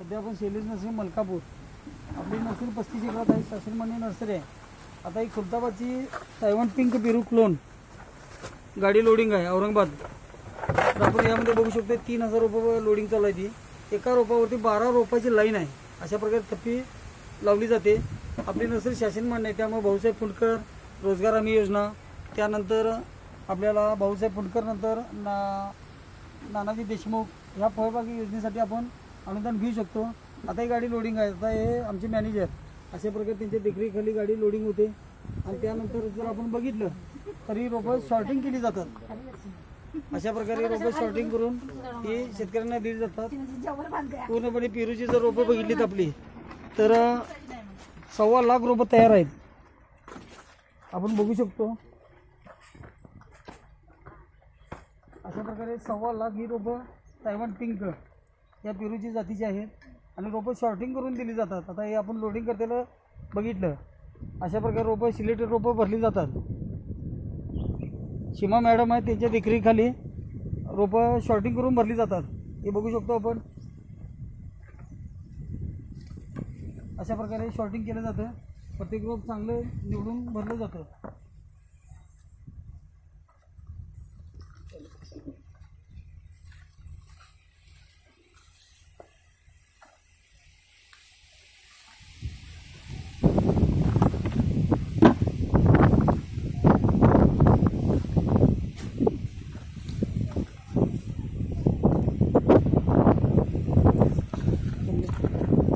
सध्या आपण शैलेश नर्सरी मलकापूर. आपली नर्सरी पस्तीस एकरात आहे शासनमान्य नर्सरी आहे. आता ही खुलताबादची सायवन पिंक पेरू क्लोन गाडी लोडिंग आहे औरंगाबाद. तर आपण यामध्ये बघू शकतो तीन हजार रुपये लोडिंग चालू आहे ती एका रोपावरती बारा रोपाची लाईन आहे. अशा प्रकारे थप्पी लावली जाते. आपली नर्सरी शासन मान्य आहे त्यामुळे भाऊसाहेब फुंडकर रोजगार हमी योजना. त्यानंतर आपल्याला भाऊसाहेब फुंडकर नंतर ना नानाजी देशमुख ह्या फळबागी योजनेसाठी आपण अनुदान घेऊ शकतो. आता ही गाडी लोडिंग आहे. आता हे आमचे मॅनेजर अशा प्रकारे त्यांच्या देखरेखाली गाडी लोडिंग होते. आणि त्यानंतर जर आपण बघितलं तर ही रोपं शॉर्टिंग केली जातात. अशा प्रकारे रोपं शॉर्टिंग करून ही शेतकऱ्यांना दिली जातात. पूर्णपणे पेरूची जर रोपं बघितलीत आपली तर सव्वा लाख रोपं तयार आहेत. आपण बघू शकतो. अशा प्रकारे सव्वा लाख ही रोपं तायवान पिंक या पेरूची जातीची आहेत आणि रोपं शॉर्टिंग करून दिली जातात. आता हे आपण लोडिंग करताना बघितलं. अशा प्रकारे रोपं सिलेटेड रोपं भरली जातात. सीमा मॅडम आहे त्यांच्या देखरेखीखाली रोपं शॉर्टिंग करून भरली जातात. हे बघू शकतो आपण. अशा प्रकारे शॉर्टिंग केलं जातं. प्रत्येक रोप चांगलं निवडून भरलं जातं.